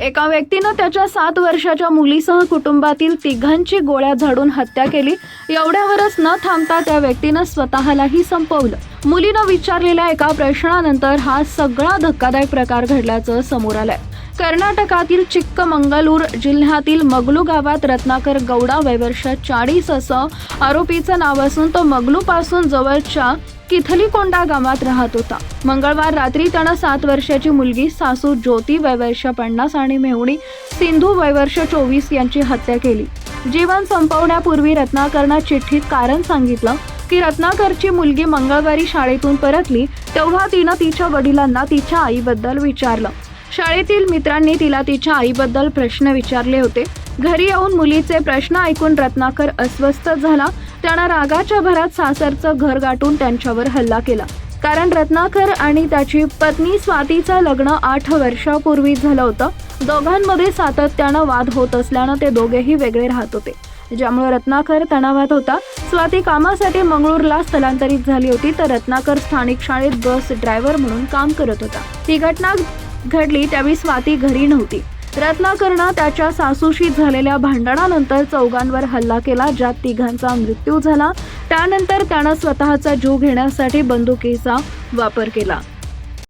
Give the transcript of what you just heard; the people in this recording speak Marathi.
एका व्यक्तीनं त्याच्या सात वर्षाच्या मुलीसह कुटुंबातील तिघांची गोळ्या झाडून हत्या केली. एवढ्यावरच न थांबता त्या व्यक्तीनं स्वतःलाही संपवलं. मुलीनं विचारलेल्या एका प्रश्नानंतर हा सगळा धक्कादायक प्रकार घडल्याचं समोर आलंय. कर्नाटकातील चिक्कमंगलूर जिल्ह्यातील मगलू गावात रत्नाकर गौडा वयवर्ष चाळीस असं आरोपीचं नाव असून तो मगलूपासून जवळच्या किथलीकोंडा गावात राहत होता. मंगळवार रात्री त्यानं सात वर्षाची मुलगी सासू ज्योती वयवर्ष पन्नास आणि मेहुणी सिंधू वयवर्ष चोवीस यांची हत्या केली. जीवन संपवण्यापूर्वी रत्नाकरनं चिठ्ठीत कारण सांगितलं की रत्नाकरची मुलगी मंगळवारी शाळेतून परतली तेव्हा तिनं तिच्या वडिलांना तिच्या आईबद्दल विचारलं. शाळेतील मित्रांनी तिला तिच्या आईबद्दल प्रश्न विचारले होते. घरी येऊन मुलीचे प्रश्न ऐकून रत्नाकर अस्वस्थ झाला. त्यानं रागाच्या भरात सासरचं घर गाठून त्यांच्यावर हल्ला केला. कारण रत्नाकर आणि त्याची पत्नी स्वातीचं लग्न आठ वर्षापूर्वी झालं होतं. दोघांमध्ये सातत्यानं वाद होत असल्यानं ते दोघेही वेगळे राहत होते. ज्यामुळे रत्नाकर तणावात होता. स्वाती कामासाठी मंगळूरला स्थलांतरित झाली होती तर रत्नाकर स्थानिक शाळेत बस ड्रायव्हर म्हणून काम करत होता. ही घटना घडली त्यावेळी स्वाती घरी नव्हती. रत्नाकरनं त्याच्या सासूशी झालेल्या भांडणानंतर चौघांवर हल्ला केला ज्यात तिघांचा मृत्यू झाला. त्यानंतर त्यानं स्वतःचा जीव घेण्यासाठी बंदुकीचा वापर केला.